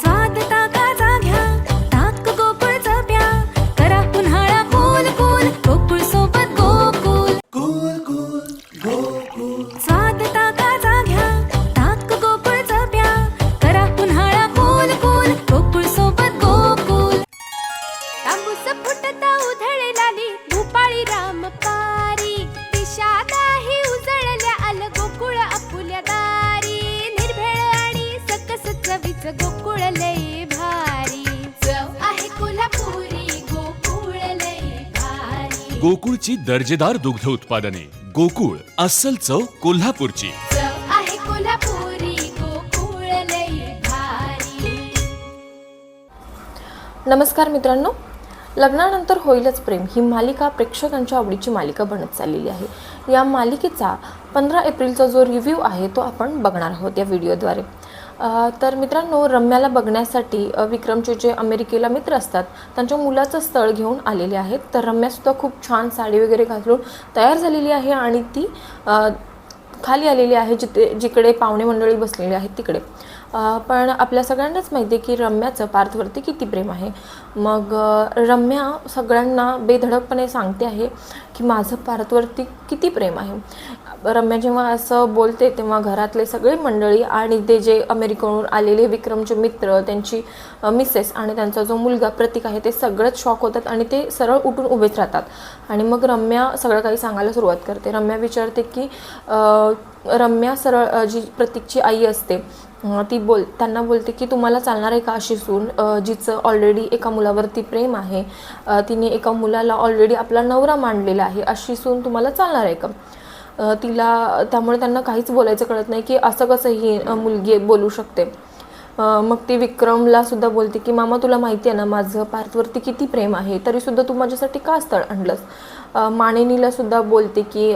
స్వాగత गोकुळची दर्जेदार दुग्ध उत्पादने. गोकुळ अस्सल चव कोल्हापूरची. नमस्कार मित्रांनो. लग्नानंतर होईलच प्रेम. ही मालिका प्रेक्षकांच्या आवडीची मालिका बनत चाललेली आहे. या मालिकेचा पंधरा एप्रिलचा जो रिव्ह्यू आहे तो आपण बघणार आहोत या व्हिडिओद्वारे तर मित्रांनो रम्याला बघण्यासाठी विक्रमचे जे अमेरिकेला मित्र असतात त्यांच्या मुलाचं स्थळ घेऊन आलेले आहेत. तर रम्यासुद्धा खूप छान साडी वगैरे घालून तयार झालेली आहे आणि ती खाली आलेली आहे जिथे जिकडे पाहुणे मंडळी बसलेली आहेत तिकडे. पण आपल्या सगळ्यांनाच माहिती आहे की रम्याचं पार्थवरती किती प्रेम आहे. मग रम्या सगळ्यांना बेधडकपणे सांगते आहे की माझं पार्थवरती किती प्रेम आहे. रम्या जेव्हा असं बोलते तेव्हा घरातले सगळे मंडळी आणि ते जे अमेरिकेहून आलेले विक्रमचे मित्र त्यांची मिसेस आणि त्यांचा जो मुलगा प्रतीक आहे ते सगळंच शॉक होतात आणि ते सरळ उठून उभेच राहतात. आणि मग रम्या सगळं काही सांगायला सुरुवात करते. रम्या विचारते की रम्या सरळ जी प्रतीकची आई असते ती बोल त्यांना बोलते की तुम्हाला चालणार आहे का अशी सून जिचं ऑलरेडी एका मुलावरती प्रेम आहे तिने एका मुलाला ऑलरेडी आपला नवरा मांडलेला आहे अशी सून तुम्हाला चालणार आहे का? तिला त्यामुळे त्यांना काहीच बोलायचं कळत नाही की असं कसं ही मुलगी बोलू शकते. मग ती विक्रमला सुद्धा बोलते की मामा तुला माहिती आहे ना माझं पार्थवरती किती प्रेम आहे तरीसुद्धा तू माझ्यासाठी का स्थळ आणलंस? अ, सुद्धा बोलते की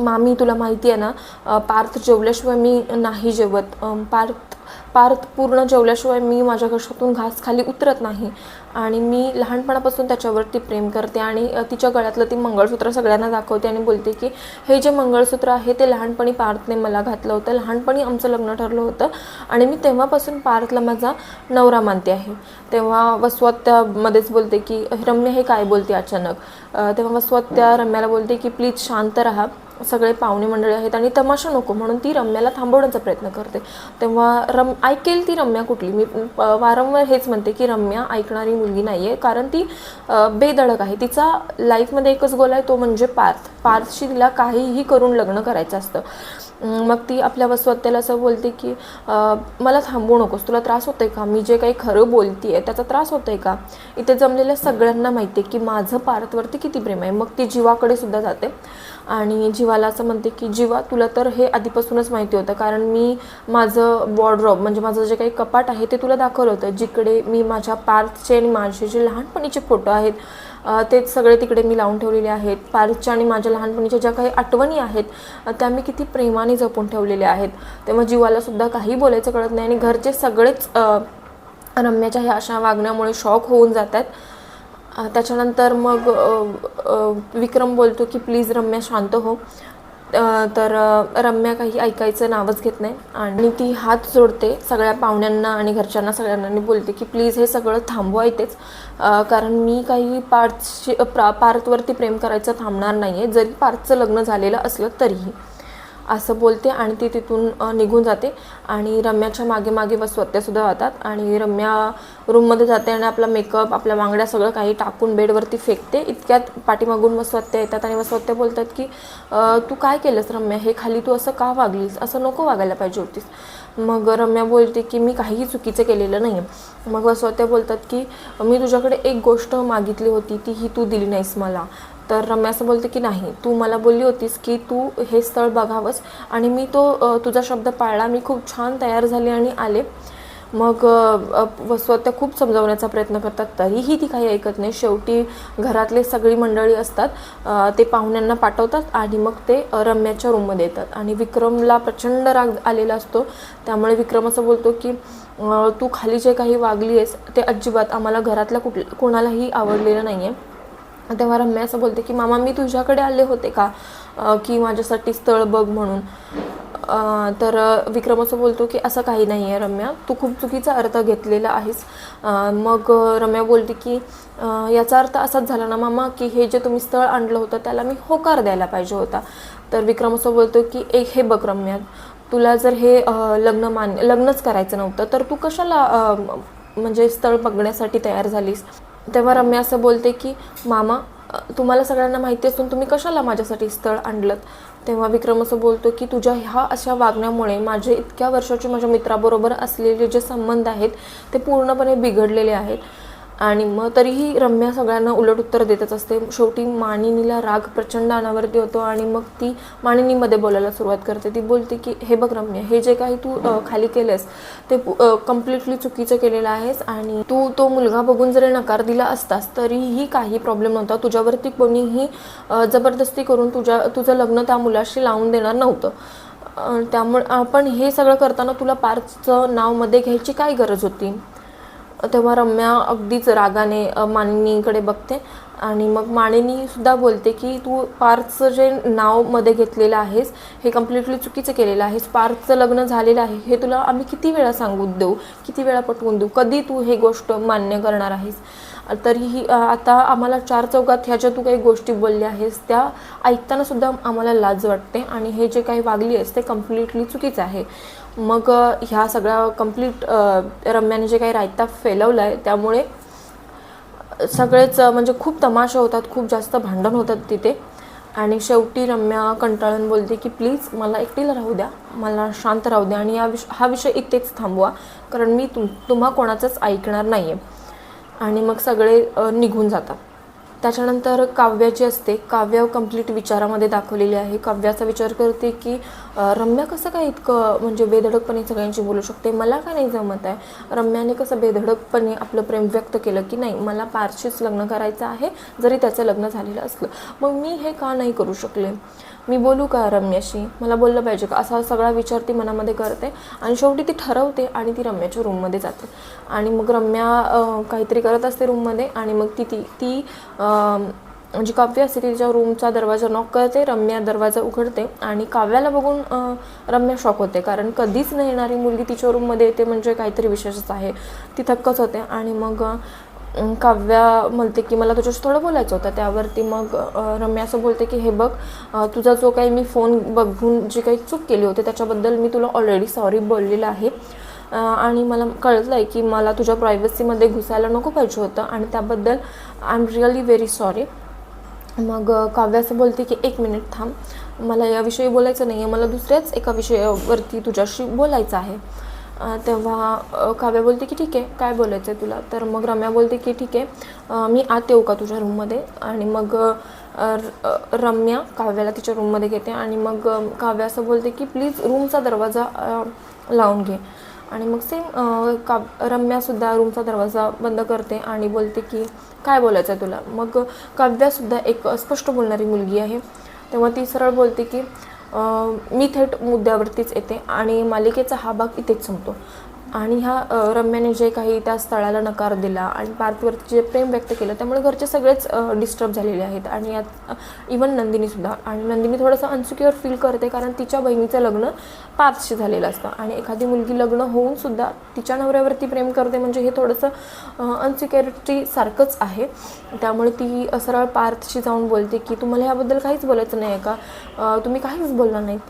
मामी तुला माहिती आहे ना पार्थ जेवल्याशिवाय मी नाही जेवत. पार्थ पार्थ पूर्ण जेवल्याशिवाय मी माझ्या कशातून घास खाली उतरत नाही. आणि मी लहानपणापासून त्याच्यावरती प्रेम करते आणि तिच्या गळ्यातलं ती मंगळसूत्र सगळ्यांना दाखवते आणि बोलते की हे जे मंगळसूत्र आहे ते लहानपणी पार्थने मला घातलं होतं. लहानपणी आमचं लग्न ठरलं होतं आणि मी तेव्हापासून पार्थला माझा नवरा मानते आहे. तेव्हा वसवात्यामध्येच बोलते की रम्या हे काय बोलते अचानक? तेव्हा वसवात्या रम्याला बोलते की प्लीज शांत राहा. सगळे पाहुणे मंडळी आहेत आणि तमाशा नको म्हणून ती रम्याला थांबवण्याचा प्रयत्न करते. तेव्हा रम ऐकेल ती रम्या कुठली? मी वारंवार हेच म्हणते की रम्या ऐकणारी मुलगी नाही आहे कारण ती बेदळक बेधडक आहे. तिचा लाईफमध्ये एकच गोल आहे तो म्हणजे पार्थ. पार्थशी तिला काहीही करून लग्न करायचं असतं. मग ती आपल्या स्वतःला असं बोलते की मला थांबवू नकोस तुला त्रास होतोय का? मी जे काही खरं बोलते आहे त्याचा त्रास होतोय का? इथे जमलेल्या सगळ्यांना माहिती आहे की माझं पार्थवरती किती प्रेम आहे. मग ती जीवाकडे सुद्धा जाते आणि जीवाला असं म्हणते की जीवा तुला तर हे आधीपासूनच माहिती होतं कारण मी माझं वॉर्ड्रॉप म्हणजे माझं जे काही कपाट आहे ते तुला दाखवलं होतं जिकडे मी माझ्या पार्थचे आणि माझे जे लहानपणीचे फोटो आहेत तेच सगळे तिकडे मी लावून ठेवलेले आहेत. पारच्या आणि माझ्या लहानपणीच्या ज्या काही आठवणी आहेत त्या मी किती प्रेमाने जपून ठेवलेल्या आहेत. तेव्हा जीवालासुद्धा काही बोलायचं कळत नाही आणि घरचे सगळेच रम्याच्या ह्या अशा वागण्यामुळे शॉक होऊन जात आहेत त्याच्यानंतर मग विक्रम बोलतो की प्लीज रम्या शांत हो. तर रम्या काही ऐकायचं नावच घेत नाही आणि ती हात जोडते सगळ्या पाहुण्यांना आणि घरच्यांना सगळ्यांना आणि बोलते की प्लीज हे सगळं थांबवा इथेच. कारण मी काही पार्थशी प्रा पार्थवरती प्रेम करायचं थांबणार नाही आहे जरी पार्थचं लग्न झालेलं असलं तरीही. असं बोलते आणि ती तिथून निघून जाते. आणि रम्याच्या मागे मागे वसवत्यासुद्धा जातात. आणि रम्या रूममध्ये जाते आणि आपला मेकअप आपल्या बांगड्या सगळं काही टाकून बेडवरती फेकते. इतक्यात पाठीमागून वस्वत्या येतात आणि वसवत्या बोलतात की तू काय केलंस रम्या? हे खाली तू असं का वागलीस? असं नको वागायला पाहिजे होतीस. मग रम्या बोलते की मी काहीही चुकीचं केलेलं नाही मग वसवत्या बोलतात की मी तुझ्याकडे एक गोष्ट मागितली होती ती ही तू दिली नाहीस मला. तर रम्या असं बोलते की नाही तू मला बोलली होतीस की तू हे स्थळ बघावंस. आणि मी तो तुझा शब्द पाळला. मी खूप छान तयार झाले आणि आले. मग अ, वसवत्या खूप समजावण्याचा प्रयत्न करतात. तरीही ती काही ऐकत नाही. शेवटी घरातले सगळी मंडळी असतात. ते पाहुण्यांना पाठवतात आणि मग ते रम्याच्या रूममध्ये येतात. आणि विक्रमला प्रचंड राग आलेला असतो. त्यामुळे विक्रम असं बोलतो की तू खाली जे काही वागली आहेस ते अजिबात आम्हाला घरातल्या कुठ कोणालाही आवडलेलं नाही आहे तेव्हा रम्या असं बोलते की मामा मी तुझ्याकडे आले होते का? की माझ्यासाठी स्थळ बघ म्हणून. तर विक्रम असं बोलतो की असं काही नाही आहे रम्या तू खूप चुकीचा अर्थ घेतलेला आहेस. मग रम्या बोलते की याचा अर्थ असाच झाला ना मामा की हे जे तुम्ही स्थळ आणलं होतं त्याला मी होकार द्यायला पाहिजे होता. तर विक्रम असं बोलतो की एक हे बघ रम्या तुला जर हे लग्न मान्य लग्नच करायचं नव्हतं तर तू कशाला म्हणजे स्थळ बघण्यासाठी तयार झालीस? तेव्हा रम्या असं बोलते की मामा तुम्हाला सगळ्यांना माहिती असून तुम्ही कशाला माझ्यासाठी स्थळ आणलं तेव्हा विक्रम असं बोलतो की तुझ्या ह्या अशा वागण्यामुळे माझे इतक्या वर्षाचे माझ्या मित्राबरोबर असलेले जे संबंध आहेत ते पूर्णपणे बिघडलेले आहेत. आणि मग तरीही रम्या सगळ्यांना उलट उत्तर देतच असते. शेवटी मानिनीला राग प्रचंड अनावरती होतो आणि मग ती मानिनीमध्ये बोलायला सुरुवात करते. ती बोलते की हे बघ रम्या हे जे काही तू खाली केलंस ते कम्प्लिटली चुकीचं केलेलं आहेस आणि तू तो मुलगा बघून जरी नकार दिला असतास तरीही काही प्रॉब्लेम नव्हता. तुझ्यावरती कोणीही जबरदस्ती करून तुझ्या तुझं लग्न त्या मुलाशी लावून देणार नव्हतं. त्यामुळे आपण हे सगळं करताना तुला पार्कचं नावमध्ये घ्यायची काय गरज होती? तेव्हा रम्या अगदीच रागाने अ, मानिनीकडे बघते. आणि मग मानिनीसुद्धा बोलते की तू पार्थचं जे नावमध्ये घेतलेलं आहेस हे कम्प्लिटली चुकीचं केलेलं आहेस. पार्थचं लग्न झालेलं आहे. हे तुला आम्ही किती वेळा सांगून देऊ? किती वेळा पटवून देऊ? कधी तू हे गोष्ट मान्य करणार आहेस? तरीही आता आम्हाला चार चौकात ह्या ज्या तू काही गोष्टी बोलल्या आहेस त्या ऐकताना सुद्धा आम्हाला लाज वाटते आणि हे जे काही वागली आहेस ते कम्प्लिटली चुकीचं आहे. मग ह्या सगळ्या कंप्लीट रम्याने जे काही रायता फैलवला आहे त्यामुळे सगळेच म्हणजे खूप तमाशा होतात खूप जास्त भांडण होतात तिथे. आणि शेवटी रम्या कंटाळून बोलते की प्लीज मला एकटीला राहू द्या मला शांत राहू द्या आणि या विष हा विषय इथेच थांबवा कारण मी तुम तुम्हा कोणाचंच ऐकणार नाही आहे आणि मग सगळे निघून जातात. त्याच्यानंतर काव्य जी असते काव्य कंप्लीट विचारामध्ये दाखवलेली आहे. काव्याचा विचार करते की रम्या कसं काय इतकं म्हणजे बेधडकपणे सगळ्यांशी बोलू शकते? मला काय नाही जमत आहे? रम्याने कसं बेधडकपणे आपलं प्रेम व्यक्त केलं की नाही मला पारशीच लग्न करायचं आहे जरी त्याचं लग्न झालेलं असलं. मग मी हे का नाही करू शकले? मी बोलू का रम्याशी? मला बोललं पाहिजे का? असा सगळा विचार ती मनामध्ये करते आणि शेवटी ती ठरवते आणि ती रम्याच्या रूममध्ये जाते. आणि मग रम्या काहीतरी करत असते रूममध्ये आणि मग ती ती ती म्हणजे काव्य असते तिच्या रूमचा दरवाजा नॉक करते रम्या दरवाजा उघडते आणि काव्याला बघून रम्या शॉक होते. कारण कधीच न येणारी मुलगी तिच्या रूममध्ये येते म्हणजे काहीतरी विशेषच आहे. ती थक्कच होते आणि मग काव्या म्हणते की मला तुझ्याशी थोडं बोलायचं होतं. त्यावरती मग रम्या असं बोलते की हे बघ तुझा जो काही मी फोन बघून जी काही चूक केली होती त्याच्याबद्दल मी तुला ऑलरेडी सॉरी बोललेलं आहे. आणि मला कळलं आहे की मला तुझ्या प्रायव्हसीमध्ये घुसायला नको पाहिजे होतं आणि त्याबद्दल I am really very sorry मग अ, काव्य असं बोलते की एक मिनिट थांब. मला याविषयी बोलायचं नाही आहे मला दुसऱ्याच एका विषयावरती तुझ्याशी बोलायचं आहे. तेव्हा काव्या बोलते की ठीक आहे काय बोलायचं आहे तुला? तर मग रम्या बोलते की ठीक आहे मी आत येऊ का तुझ्या रूममध्ये आणि मग र- रम्या काव्याला तिच्या रूममध्ये घेते आणि मग काव्या असं बोलते की प्लीज रूमचा दरवाजा लावून घे. आणि मग सेम का रम्यासुद्धा रूमचा दरवाजा बंद करते आणि बोलते की काय बोलायचं आहे तुला? मग काव्यासुद्धा एक स्पष्ट बोलणारी मुलगी आहे. तेव्हा ती सरळ बोलते की मी थेट मुद्द्यावरतीच येते आणि मालिकेचा हा भाग इथेच संपतो. आणि ह्या रम्याने जे काही त्या स्थळाला नकार दिला आणि पार्थवरती जे प्रेम व्यक्त केलं त्यामुळे घरचे सगळेच डिस्टर्ब झालेले आहेत. आणि यात इवन नंदिनीसुद्धा आणि नंदिनी थोडंसं अनसिक्युअर फील करते कारण तिच्या बहिणीचं लग्न पार्थशी झालेलं असतं. आणि एखादी मुलगी लग्न होऊन सुद्धा तिच्या नवऱ्यावरती प्रेम करते म्हणजे हे थोडंसं अनसिक्युरिटीसारखंच आहे. त्यामुळे ती सरळ पार्थशी जाऊन बोलते की तुम्हाला ह्याबद्दल काहीच बोलायचं नाही आहे का तुम्ही काहीच बोलला नाहीत.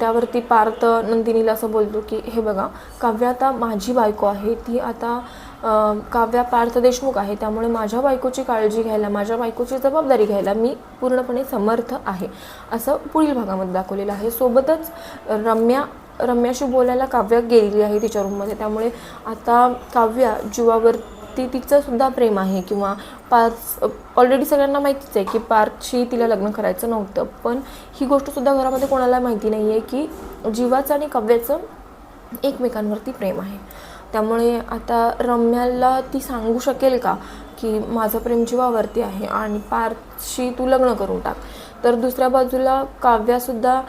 त्यावरती पार्थ नंदिनीला असं बोलतो की हे बघा काव्य आता माझी बायको आहे. ती आता काव्या पार्थ देशमुख आहे. त्यामुळे माझ्या बायकोची काळजी घ्यायला माझ्या बायकोची जबाबदारी घ्यायला मी पूर्णपणे समर्थ आहे. असं पुढील भागामध्ये दाखवलेलं आहे. सोबतच रम्या रम्याशी बोलायला काव्या गेलेली आहे तिच्या रूममध्ये त्यामुळे आता काव्या जीवावर तिचं सुद्धा प्रेम आहे किंवा पार्थ ऑलरेडी सगळ्यांना माहितीच आहे की पार्थशी तिला लग्न करायचं नव्हतं. पण ही गोष्टसुद्धा घरामध्ये कोणाला माहिती नाही आहे की जीवाचं आणि काव्याचं एकमेकांवरती प्रेम आहे. त्यामुळे आता रम्याला ती सांगू शकेल का की माझं प्रेम जीवावरती आहे आणि शी तू लग्न करून टाक. तर दुसऱ्या बाजूला काव्यासुद्धा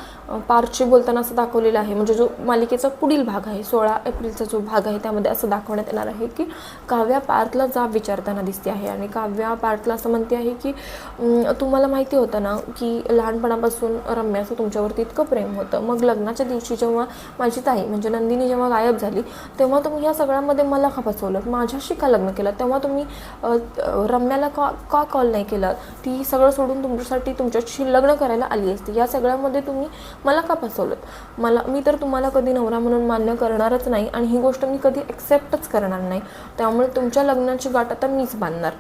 पारची बोलताना असं दाखवलेलं आहे. म्हणजे जो मालिकेचा पुढील भाग आहे सोळा एप्रिलचा जो भाग आहे त्यामध्ये असं दाखवण्यात येणार आहे की काव्या पार्थला जाब विचारताना दिसते आहे. आणि काव्या पार्थला असं म्हणते आहे की तुम्हाला माहिती होतं ना की लहानपणापासून रम्याचं तुमच्यावरती इतकं प्रेम होतं. मग लग्नाच्या दिवशी जेव्हा माझी ताई म्हणजे नंदिनी जेव्हा गायब झाली तेव्हा तुम्ही या सगळ्यामध्ये मला का फसवलं? माझ्याशी का लग्न केलं? तेव्हा तुम्ही रम्याला का का कॉल नाही केला? ती सगळं सोडून तुमच्यासाठी तुमच्याशी लग्न करायला आली असती. या सगळ्यामध्ये तुम्ही मला का फसवलं मला मी तर तुम्हाला कधी नवरा म्हणून मान्य करणारच नाही आणि ही गोष्ट मी कधी ॲक्सेप्टच करणार नाही. त्यामुळे तुमच्या लग्नाची गाठ आता मीच बांधणार.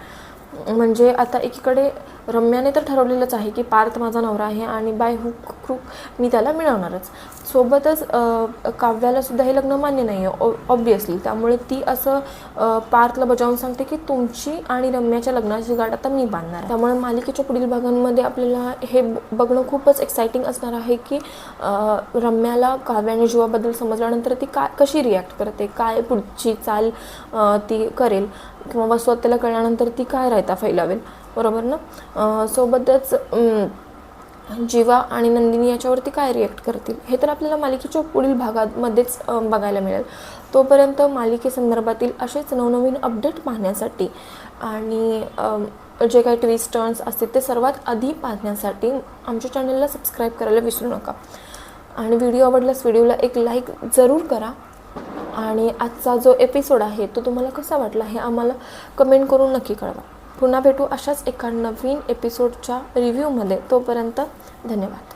म्हणजे आता एकीकडे रम्याने तर ठरवलेलंच आहे की पार्थ माझा नवरा आहे आणि बाय हुक क्रूक मी त्याला मिळवणारच. सोबतच काव्यालासुद्धा काव्याला सुद्धा हे लग्न मान्य नाही आहे ऑब्वियसली त्यामुळे ती असं पार्थला बजावून सांगते की तुमची आणि रम्याच्या लग्नाची गाठ आता मी बांधणार आहे. त्यामुळे मालिकेच्या पुढील भागांमध्ये आपल्याला हे ब- बघणं खूपच एक्साइटिंग असणार आहे की रम्याला काव्याने जीवाबद्दल समजल्यानंतर ती काय कशी रिॲक्ट करते काय पुढची चाल ती करेल. किंवा स्वतःला कळल्यानंतर ती काय रायता फैलावेल? बरोबर ना? सोबतच जीवा आणि नंदिनी याच्यावरती काय रिॲक्ट करतील? हे तर आपल्याला मालिकेच्या पुढील भागामध्येच बघायला मिळेल. तोपर्यंत मालिकेसंदर्भातील असेच नवनवीन अपडेट पाहण्यासाठी आणि जे काही ट्विस्ट टर्न्स असतील ते सर्वात आधी पाहण्यासाठी आमच्या चॅनलला सबस्क्राईब करायला विसरू नका. आणि व्हिडिओ आवडल्यास व्हिडिओला एक लाईक जरूर करा. आणि आजचा जो एपिसोड आहे तो तुम्हाला कसा वाटला हे आम्हाला कमेंट करून नक्की कळवा. पुन्हा भेटू अशाच एका नवीन एपिसोडच्या रिव्ह्यूमध्ये तोपर्यंत धन्यवाद.